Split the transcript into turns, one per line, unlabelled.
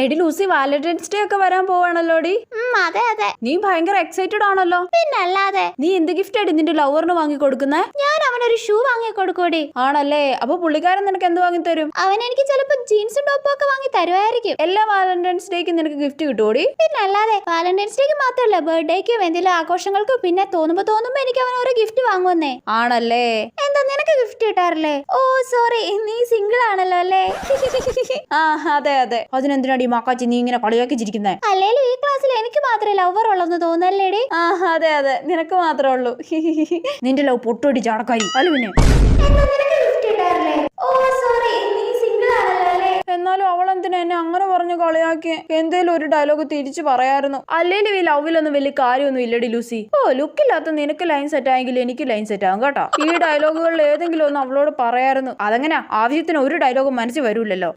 എടി Lucy Valentine's day ഒക്കെ വരാൻ പോവാണല്ലോടി?
ഉം, അതെ അതെ.
നീ ഭയങ്കര എക്സൈറ്റഡ് ആണല്ലോ.
പിന്നല്ലാതെ.
നീ എന്ത് ഗിഫ്റ്റ് ആയിട്ട് നിന്റെ ലവറിന് വാങ്ങി കൊടുക്കുന്നേ?
ഞാൻ അവനൊരു ഷൂ വാങ്ങി കൊടുക്കൂടി
ആണല്ലേ? അപ്പൊ പുള്ളിക്കാരൻ നിനക്ക് എന്ത് വാങ്ങി തരും?
അവൻ എനിക്ക് ചിലപ്പോ ജീൻസും ടോപ്പും ഒക്കെ വാങ്ങി തരുമായിരിക്കും.
എല്ലാ വാലന്റൈൻസ് ഡേക്ക് നിനക്ക് ഗിഫ്റ്റ് കിട്ടുമോടി
പിന്നല്ലാതെ വാലന്റൈൻസ് ഡേക്ക് മാത്രമല്ല ബർത്ത്ഡേക്കും എന്തെങ്കിലും ആഘോഷങ്ങൾക്കും പിന്നെ തോന്നുമ്പോ തോന്നുമ്പോ എനിക്ക് അവൻ ഓരോ ഗിഫ്റ്റ് വാങ്ങുന്നേ
ആണല്ലേ?
എന്താ നിനക്ക് ഗിഫ്റ്റ് കിട്ടാറില്ലേ? ഓ സോറി നീ സിംഗിൾ ആണല്ലോ അല്ലേ?
ആ അതെ അതെ. അതിനെന്തിനാടി മാക്കാച്ചി നീ ഇങ്ങനെ കളിയാക്കി ചിരിക്കുന്നേ?
അല്ലേലും ഈ ക്ലാസ്സിൽ എനിക്ക് മാത്രമേ ലവർ ഉള്ളെന്ന് തോന്നല്ലേടി?
ആ അതെ അതെ. നിനക്ക് മാത്രമേ ഉള്ളൂ. നിന്റെ ലവ് പൊട്ടോടി അടക്കായി അല്ല പിന്നെ
എന്താ നിനക്ക് ഗിഫ്റ്റ് കിട്ടാറില്ലേ ഓ സോറി നീ സിംഗിൾ ആണല്ലോ അല്ലേ
എന്നാലും അവൾ എന്തിനാ എന്നെ അങ്ങനെ പറഞ്ഞ് കളിയാക്കി എന്തേലും ഒരു ഡയലോഗ് തിരിച്ചു പറയായിരുന്നു. അല്ലെങ്കിൽ ഈ ലവിലൊന്നും വലിയ കാര്യമൊന്നും ഇല്ലടി ലൂസി. ഓ ലുക്കില്ലാത്ത നിനക്ക് ലൈൻ സെറ്റ് ആയെങ്കിൽ എനിക്ക് ലൈൻ സെറ്റ് ആകും കേട്ടോ. ഈ ഡയലോഗുകളിൽ ഏതെങ്കിലും ഒന്ന് അവളോട് പറയായിരുന്നു. അതെങ്ങനെയാ ആവശ്യത്തിന് ഒരു ഡയലോഗും മനസ്സിൽ വരൂലല്ലോ